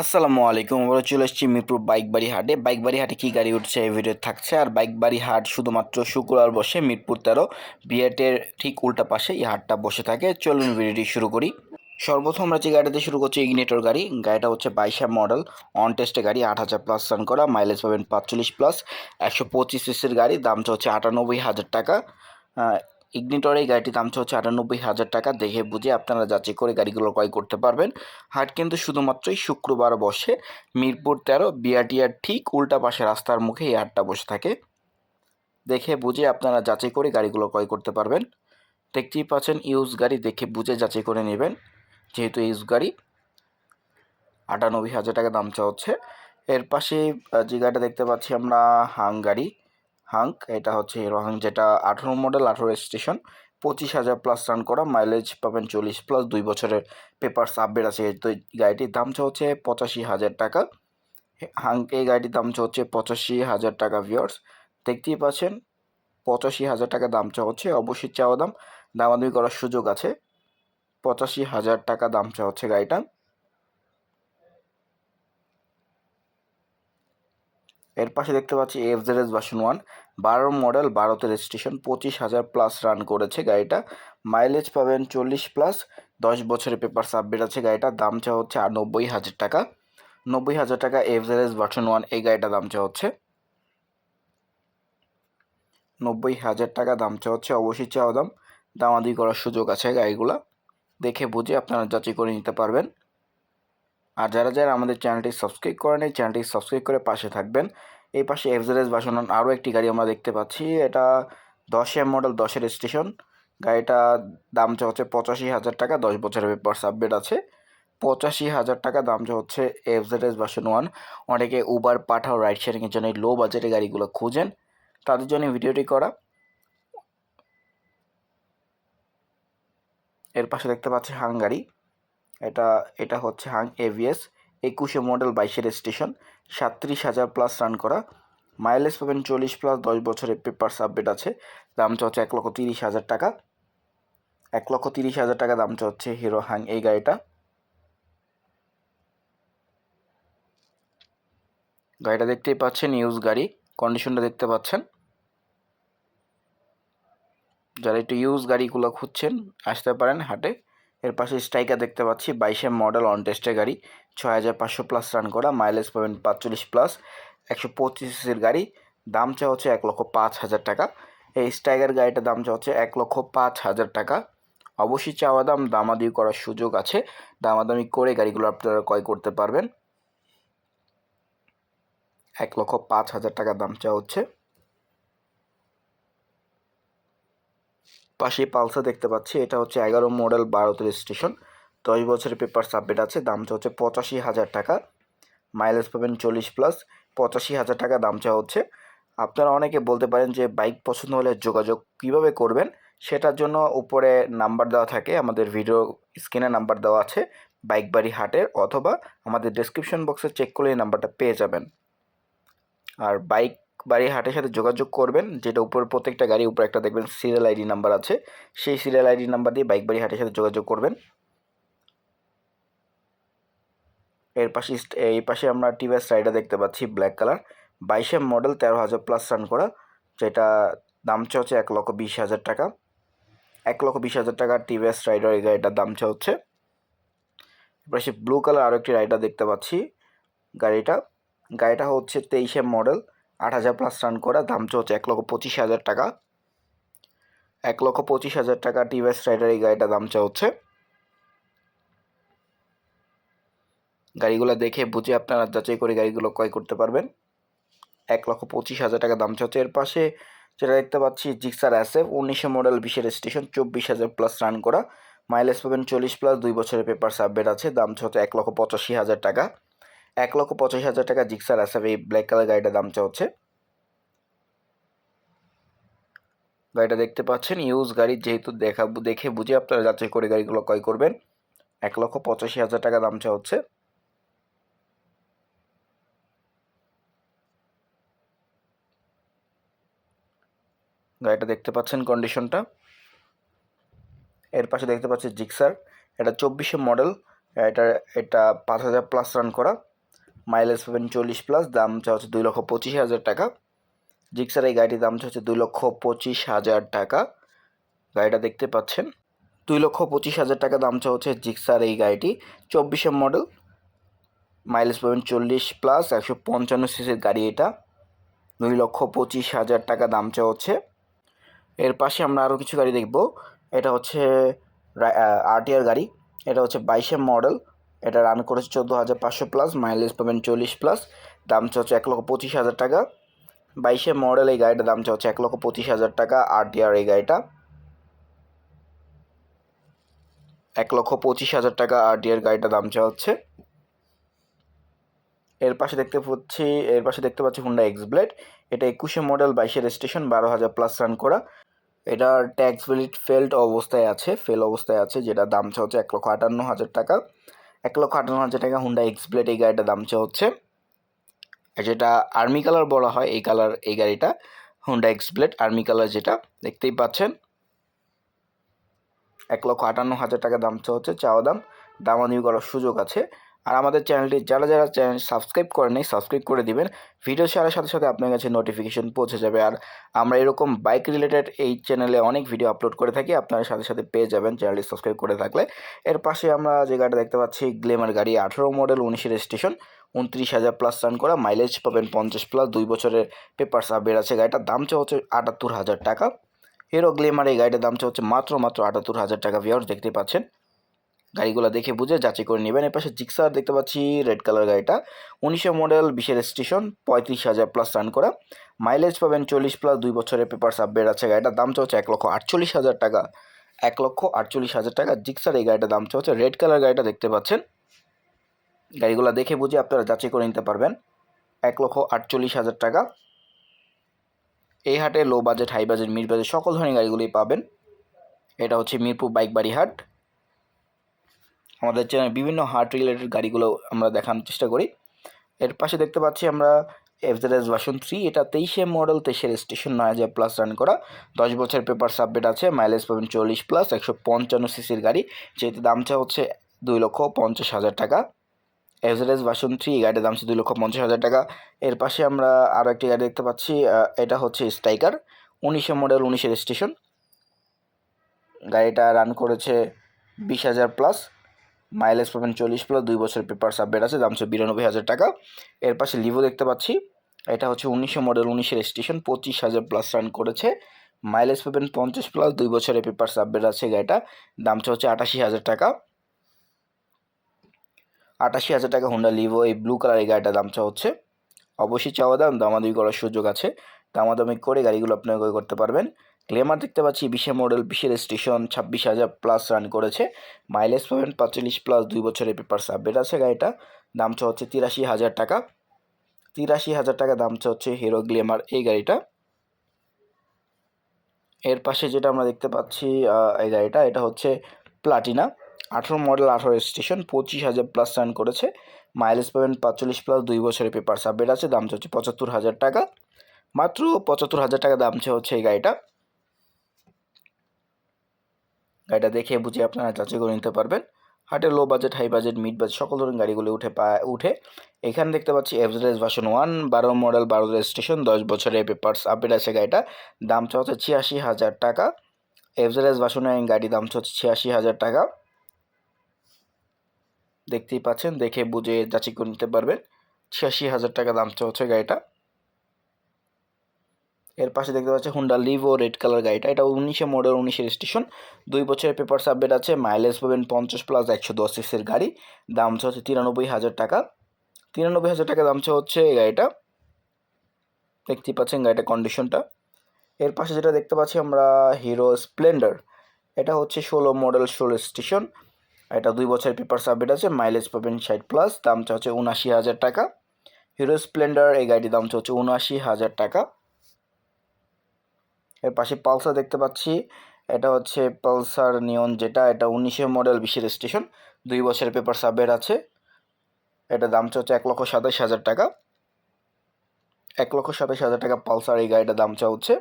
আসসালামু আলাইকুম। আমরা চলে এসেছি মিরপুর বাইক বাড়ি হাটে। বাইক বাড়ি হাটে কী গাড়ি উঠছে এই ভিডিও থাকছে। আর বাইক বাড়ি হাট শুধুমাত্র শুক্রবার বসে, মিরপুর তেরো বিয়েটের ঠিক উল্টা পাশে এই হাটটা বসে থাকে। চলুন ভিডিওটি শুরু করি। সর্বপ্রথম আমরা যে গাড়িতে শুরু করছি ইগনেটর গাড়ি। গাড়িটা হচ্ছে বাইশা মডেল। অন টেস্টে গাড়ি আট হাজার প্লাস রান করা। মাইলেজ পাবেন পাঁচচল্লিশ প্লাস একশো পঁচিশ সিসির গাড়ি। দামটা হচ্ছে আটানব্বই হাজার টাকা। ইগনিটর এই গাড়িটির দাম হচ্ছে আটানব্বই হাজার টাকা। দেখে বুঝে আপনারা যাচাই করে গাড়িগুলো ক্রয় করতে পারবেন। হাট কিন্তু শুধুমাত্রই শুক্রবার বসে। মিরপুর তেরো, বিআরটিআর ঠিক উল্টা পাশে রাস্তার মুখে এই হাটটা বসে থাকে। দেখে বুঝে আপনারা যাচাই করে গাড়িগুলো ক্রয় করতে পারবেন। দেখতেই পাচ্ছেন, ইউজ গাড়ি দেখে বুঝে যাচাই করে নেবেন। যেহেতু ইউজ গাড়ি আটানব্বই হাজার টাকা দাম চা হচ্ছে এর পাশে যে গাড়িটা দেখতে পাচ্ছি আমরা হাং গাড়ি হাঙ্ক, এটা হচ্ছে হিরো হাঙ্ক যেটা আঠারো মডেল আঠারো স্টেশন পঁচিশ হাজার প্লাস রান করা মাইলেজ পাবেন চল্লিশ প্লাস দুই বছরের পেপারস আপডেট আছে। তো গাড়িটির দাম হচ্ছে পঁচাশি হাজার টাকা। হাঙ্ক, এই গাড়িটির দাম হচ্ছে পঁচাশি হাজার টাকা ভিওর্স দেখতেই পাচ্ছেন, পঁচাশি হাজার টাকা দাম চা হচ্ছে অবশ্যই চাওয়া দাম। দামাদামি করার সুযোগ আছে। পঁচাশি হাজার টাকা দাম চা হচ্ছে গাড়িটা এর পাশে দেখতে পাচ্ছি F Z S version one বারো মডেল বারোতে রেজিস্ট্রেশন পঁচিশ হাজার প্লাস রান করেছে গাড়িটা। মাইলেজ পাবেন চল্লিশ প্লাস দশ বছরের পেপার সাবমিট আছে গাড়িটার দাম চা হচ্ছে নব্বই হাজার টাকা। নব্বই হাজার টাকা F Z S version one এই গাড়িটার দাম চা হচ্ছে। নব্বই হাজার টাকা দাম চা হচ্ছে, অবশ্যই চাওয়া দাম। দামাদি করার সুযোগ আছে গাড়িগুলা। দেখে বুঝে আপনারা যাচাই করে নিতে পারবেন। আর যারা যারা আমাদের চ্যানেলটি সাবস্ক্রাইব করেন এই চ্যানেলটি সাবস্ক্রাইব করে পাশে থাকবেন। এই পাশে এফজেরেস বাসন আরও একটি গাড়ি আমরা দেখতে পাচ্ছি। এটা দশ এম মডেল দশের স্টেশন গাড়িটা দাম দামটা হচ্ছে পঁচাশি হাজার টাকা, দশ বছরের পেপার সাবমিট আছে। পঁচাশি হাজার টাকা দাম দামটা হচ্ছে এফজেডএস বাসন ওয়ান অনেকে উবার পাঠাও রাইড শেয়ারিংয়ের জন্য লো বাজেটের গাড়িগুলো খুঁজেন। তাদের জন্য ভিডিওটি করা। এর পাশে দেখতে পাচ্ছি হাঙ্গারি। এটা এটা হচ্ছে হাং এভিএস, একুশে মডেল, বাইশের স্টেশন সাতত্রিশ হাজার প্লাস রান করা। মাইলেজ পাবেন চল্লিশ প্লাস দশ বছরের পেপার সাবমিট আছে। দামটা হচ্ছে এক লক্ষ তিরিশ হাজার টাকা। এক লক্ষ তিরিশ হাজার টাকা দামটা হচ্ছে হিরো হাং এই গাড়িটা। গাড়িটা দেখতেই পাচ্ছেন ইউজ গাড়ি। কন্ডিশনটা দেখতে পাচ্ছেন। যারা একটু ইউজ গাড়িগুলো খুঁজছেন, আসতে পারেন হাটে। এর পাশে স্ট্রাইকার দেখতে পাচ্ছি, বাইশে মডেল অন টেস্টের গাড়ি ছয় হাজার পাঁচশো প্লাস রান করা মাইলেজ পাবেন পাঁচচল্লিশ প্লাস একশো পঁচিশের গাড়ি, দাম চা হচ্ছে এক লক্ষ পাঁচ হাজার টাকা। এই স্ট্রাইকার গাড়িটার দাম চা হচ্ছে এক লক্ষ পাঁচ হাজার টাকা। অবশ্যই চাওয়া দাম, দামাদামি করার সুযোগ আছে। দামাদামি করে গাড়িগুলো আপনারা ক্রয় করতে পারবেন। এক লক্ষ পাঁচ হাজার টাকা দাম চা হচ্ছে। পাশে পালসার দেখতে পাচ্ছি, এটা হচ্ছে এগারো মডেল বারোতে স্টেশন। দশ বছরের পেপার সাবমিট আছে, দামটা হচ্ছে পঁচাশি হাজার টাকা। মাইলেজ পাবেন চল্লিশ প্লাস পঁচাশি হাজার টাকা দাম দামটা হচ্ছে। আপনারা অনেকে বলতে পারেন যে বাইক পছন্দ হলে যোগাযোগ কীভাবে করবেন, সেটার জন্য উপরে নাম্বার দেওয়া থাকে, আমাদের ভিডিও স্ক্রিনে নাম্বার দেওয়া আছে বাইক বাড়ি হাটের অথবা আমাদের ডেসক্রিপশন বক্সে চেক করলে এই নাম্বারটা পেয়ে যাবেন। আর বাইক বাড়ি হাটের সাথে যোগাযোগ করবেন, যেটা উপর প্রত্যেকটা গাড়ির উপরে একটা দেখবেন সিরিয়াল আইডি নাম্বার আছে। সেই সিরিয়াল আইডি নাম্বার দিয়ে বাইক বাড়ি হাটের সাথে যোগাযোগ করবেন। এর পাশে এই পাশে আমরা টিভিএস রাইডার দেখতে পাচ্ছি ব্ল্যাক কালার বাইশে মডেল তেরো হাজার প্লাস রান করা, যেটা দাম চা হচ্ছে এক লক্ষ বিশ হাজার টাকা। এক লক্ষ বিশ হাজার টাকা টিভিএস রাইডার এই গাড়িটার দাম চা হচ্ছে ব্লু কালার আরও একটি রাইডার দেখতে পাচ্ছি গাড়িটা। গাড়িটা হচ্ছে তেইশে মডেল আট হাজার প্লাস রান করা, দাম হচ্ছে এক লক্ষ পঁচিশ হাজার টাকা। এক লক্ষ পঁচিশ হাজার টাকা টিভিএস রাইডার এই গাড়িটা দাম হচ্ছে গাড়িগুলো দেখে বুঝে আপনারা যাচাই করে গাড়িগুলো ক্রয় করতে পারবেন। এক লক্ষ পঁচিশ হাজার টাকা দাম হচ্ছে এর পাশে যেটা দেখতে পাচ্ছি জিক্সার অ্যাসেফ উনিশশো মডেল বিশের স্টেশন চব্বিশ হাজার প্লাস রান করা। মাইলেজ পাবেন চল্লিশ প্লাস দুই বছরের পেপার সাবমিট আছে। দাম হচ্ছে এক লক্ষ পঁচাশি হাজার টাকা। এক লক্ষ পঁচাশি হাজার টাকা জিক্সার অ্যাসেফ এই ব্ল্যাক কালার গাড়িটার দাম চা হচ্ছে গাড়িটা দেখতে পাচ্ছেন ইউজ গাড়ি যেহেতু দেখা, দেখে বুঝে আপনারা যাচাই করে গাড়িগুলো ক্রয় করবেন, এক লক্ষ পঁচাশি হাজার টাকা দাম চা হচ্ছে গাড়িটা দেখতে পাচ্ছেন কন্ডিশনটা এর পাশে দেখতে পাচ্ছি জিক্সার, এটা চব্বিশে মডেল এটা এটা পাঁচ হাজার প্লাস রান করা। মাইলেজ পাবেন চল্লিশ প্লাস দাম চা হচ্ছে দুই লক্ষ পঁচিশ হাজার টাকা। জিক্সার এই গাড়িটির দাম হচ্ছে দুই লক্ষ পঁচিশ হাজার টাকা। গাড়িটা দেখতে পাচ্ছেন। দুই লক্ষ পঁচিশ হাজার টাকা দাম চা হচ্ছে জিক্সার এই গাড়িটি। চব্বিশের মডেল মাইলেজ পাবেন চল্লিশ প্লাস একশো পঞ্চান্ন সিসির গাড়ি এটা। দুই লক্ষ পঁচিশ হাজার টাকা দাম চা হচ্ছে। এর পাশে আমরা আরও কিছু গাড়ি দেখব। এটা হচ্ছে আরটিআর গাড়ি। এটা হচ্ছে বাইশের মডেল এটা রান করেছে চোদ্দ হাজার পাঁচশো প্লাস মাইলেজ পাবেন চল্লিশ প্লাস দাম হচ্ছে এক লক্ষ পঁচিশ হাজার টাকা। বাইশে মডেল এই গাড়িটার দাম হচ্ছে এক লক্ষ পঁচিশ হাজার টাকা আরটিআর এই গাড়িটা। এক লক্ষ পঁচিশ হাজার টাকা আরটিআর গাড়িটার দাম হচ্ছে এর পাশে দেখতে পাচ্ছি, এর পাশে দেখতে পাচ্ছি হুন্ডা এক্স ব্লেড এটা একুশে মডেল বাইশের স্টেশন বারো হাজার প্লাস রান করা। এটার ট্যাক্স ভ্যালিড ফেল্ড অবস্থায় আছে ফেল অবস্থায় আছে যেটা দাম হচ্ছে এক লক্ষ আটান্ন হাজার টাকা। এক লক্ষ আটান্ন হাজার টাকা হুন্ডা এক্সপ্লেট এই গাড়িটা দাম হচ্ছে। যেটা আর্মি কালার বলা হয়, এই কালার এই গাড়িটা Honda X blade army colour যেটা, দেখতেই পাচ্ছেন। এক লক্ষ আটান্ন হাজার টাকা দাম হচ্ছে, চাওয়া দাম। দামাদামি করার সুযোগ আছে। আর আমাদের চ্যানেলটি যারা যারা চ্যানেল সাবস্ক্রাইব করেন নাই, সাবস্ক্রাইব করে দিবেন। ভিডিও ছাড়ার সাথে সাথে আপনার কাছে নোটিফিকেশন পৌঁছে যাবে। আর আমরা এরকম বাইক রিলেটেড এই চ্যানেলে অনেক ভিডিও আপলোড করে থাকি। আপনারা সাথে সাথে পেয়ে যাবেন চ্যানেলটি সাবস্ক্রাইব করে থাকলে। এর পাশে আমরা যে গাড়িটা দেখতে পাচ্ছি গ্লেমার গাড়ি আঠেরো মডেল উনিশের স্টেশন উনত্রিশ হাজার প্লাস রান করা মাইলেজ পাবেন পঞ্চাশ প্লাস দুই বছরের পেপার সাবের আছে। গাড়িটার দাম চা হচ্ছে আটাত্তর হাজার টাকা। হিরো গ্লেমার এই গাড়িটার দাম চা হচ্ছে মাত্র মাত্র আটাত্তর হাজার টাকা ভিওর দেখতে পাচ্ছেন। গাড়িগুলো দেখে বুঝে যাচাই করে নেবেন। এর পাশে জিক্সার দেখতে পাচ্ছি রেড কালার গাড়িটা। উনিশশো মডেল বিশের স্টেশন পঁয়ত্রিশ হাজার প্লাস রান করা। মাইলেজ পাবেন চল্লিশ প্লাস দুই বছরের পেপার সাববের আছে। গাড়িটার দাম হচ্ছে এক লক্ষ আটচল্লিশ হাজার টাকা। এক লক্ষ আটচল্লিশ হাজার টাকা। জিক্সার এই গাড়িটার দাম হচ্ছে রেড কালার গাড়িটা দেখতে পাচ্ছেন। গাড়িগুলো দেখে বুঝে আপনারা যাচাই করে নিতে পারবেন। এক লক্ষ আটচল্লিশ হাজার টাকা। এই হাটে low budget high budget mid budget সকল ধরনের গাড়িগুলোই পাবেন। এটা হচ্ছে মিরপুর বাইক বাড়ি হাট। আমাদের চ্যানেল বিভিন্ন হার্ট রিলেটেড গাড়িগুলো আমরা দেখানোর চেষ্টা করি। এর পাশে দেখতে পাচ্ছি আমরা এফজেডএস ভার্সন থ্রি এটা তেইশে মডেল তেইশের স্টেশন নয় হাজার প্লাস রান করা। দশ বছর পেপার সাবমিট আছে মাইলেজ পাবেন চল্লিশ প্লাস একশো পঞ্চান্ন সিসির গাড়ি। যেহেতু দামটা হচ্ছে দুই লক্ষ পঞ্চাশ হাজার টাকা। এফজেডএস ভার্সন থ্রি গাড়ির দাম হচ্ছে দুই লক্ষ পঞ্চাশ হাজার টাকা। এর পাশে আমরা আরও একটি গাড়ি দেখতে পাচ্ছি এটা হচ্ছে স্ট্রাইকার উনিশে মডেল উনিশের স্টেশন গাড়িটা রান করেছে বিশ হাজার প্লাস মাইলেজ পাবেন চল্লিশ প্লাস দুই বছর পেপার সাবমিট আছে, দাম হচ্ছে বিরানব্বই হাজার টাকা। এর পাশে লিভো দেখতে পাচ্ছি, এটা হচ্ছে উনিশশো মডেল উনিশের স্টেশন পঁচিশ হাজার প্লাস রান করেছে। মাইলেজ পাবেন পঞ্চাশ প্লাস দুই বছরের পেপার সাবমিট আছে গাড়িটা দামটা হচ্ছে আটাশি হাজার টাকা। আটাশি হাজার টাকা হোন্ডা লিভো এই ব্লু কালারের গাড়িটার দামটা হচ্ছে অবশ্যই চাওয়া দাম, দামাদামি করার সুযোগ আছে। দামাদামি করে গাড়িগুলো আপনারা করতে পারবেন। গ্লেমার দেখতে পাচ্ছি বিশে মডেল বিশের স্টেশন ছাব্বিশ হাজার প্লাস রান করেছে। মাইলেজ পাবেন পাঁচচল্লিশ প্লাস দুই বছরের পেপার সাবমিট আছে গাড়িটা। দামটা হচ্ছে তিরাশি হাজার টাকা। তিরাশি হাজার টাকা দামটা হচ্ছে হিরো গ্লেমার এই গাড়িটা। এর পাশে যেটা আমরা দেখতে পাচ্ছি এই গাড়িটা, এটা হচ্ছে প্লাটিনা আঠেরো মডেল আঠেরো স্টেশন পঁচিশ হাজার প্লাস রান করেছে। মাইলেজ পাবেন পাঁচচল্লিশ প্লাস দুই বছরের পেপার সাবমিট আছে দামটা হচ্ছে পঁচাত্তর হাজার টাকা। মাত্র পঁচাত্তর হাজার টাকা দাম হচ্ছে এই গাড়িটা। গাড়িটা দেখে বুঝে আপনারা যাচাই করে নিতে পারবেন। হাটে low budget high budget mid budget সকল ধরনের গাড়িগুলো উঠে পা উঠে এখানে দেখতে পাচ্ছি এভারেজ ভার্সন ওয়ান বারো মডেল বারো স্টেশন দশ বছরের পেপার্স আপডেট আছে গাড়িটা। দাম হচ্ছে ছিয়াশি হাজার টাকা। এভারেজ ভার্সনের গাড়ির দাম হচ্ছে ছিয়াশি হাজার টাকা। দেখতেই পাচ্ছেন, দেখে বুঝে যাচাই করে নিতে পারবেন। ছিয়াশি হাজার টাকা দাম হচ্ছে গাড়িটা। এর পাশে দেখতে পাচ্ছি হুন্ডা লিভো রেড কালার গাড়িটা। এটা উনিশে মডেল উনিশের স্টেশন দুই বছরের পেপার সাবমিট আছে। মাইলেজ পাবেন পঞ্চাশ প্লাস একশো দশ সিক্সের গাড়ি। দাম হচ্ছে তিরানব্বই হাজার টাকা। তিরানব্বই হাজার টাকা দাম হচ্ছে এই গাড়িটা। দেখতেই পাচ্ছেন গাড়িটার কন্ডিশনটা এর পাশে যেটা দেখতে পাচ্ছি আমরা হিরো স্প্লেন্ডার এটা হচ্ছে ষোলো মডেল ষোলো স্টেশন এটা দুই বছরের পেপার সাবমিট আছে। মাইলেজ পাবেন ষাট প্লাস দামটা হচ্ছে উনআশি হাজার টাকা। হিরো স্প্লেন্ডার এই গাড়িটির দাম হচ্ছে উনআশি হাজার টাকা। এর পাশে পালসার দেখতে পাচ্ছি। এটা হচ্ছে পালসার নিয়ন যেটা, এটা উনিশে মডেল বিশের স্টেশন। দুই বছরের পেপার সাবের আছে। এটা দাম হচ্ছে এক লক্ষ সাতাশ হাজার টাকা। এক লক্ষ সাতাশ হাজার টাকা পালসার এই গাড়িটা দাম চা হচ্ছে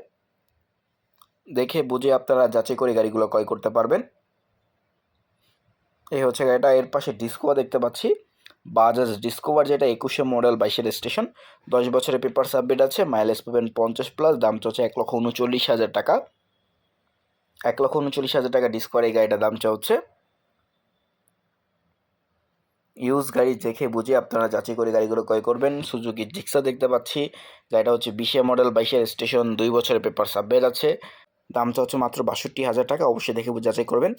দেখে বুঝে আপনারা যাচাই করে গাড়িগুলো ক্রয় করতে পারবেন। এই হচ্ছে গাড়িটা। এর পাশে ডিসকো দেখতে পাচ্ছি। বাজাজ ডিসকভার, যেটা একুশে মডেল, বাইশের স্টেশন দশ বছরের পেপার সাবমিট আছে মাইলেজ পাবেন পঞ্চাশ প্লাস দাম চলছে এক লক্ষ উনচল্লিশ হাজার টাকা। এক লক্ষ উনচল্লিশ হাজার টাকা ডিসকভার এই গাড়িটার দাম চলছে ইউজ গাড়ি দেখে বুঝে আপনারা যাচাই করে গাড়িগুলো ক্রয় করবেন। সুজুকি জিক্সা দেখতে পাচ্ছি। গাড়িটা হচ্ছে বিশে মডেল, বাইশের স্টেশন দুই বছরের পেপার সাবমিট আছে। দামটা হচ্ছে মাত্র বাষট্টি হাজার টাকা, অবশ্যই দেখে বুঝে যাচাই করবেন।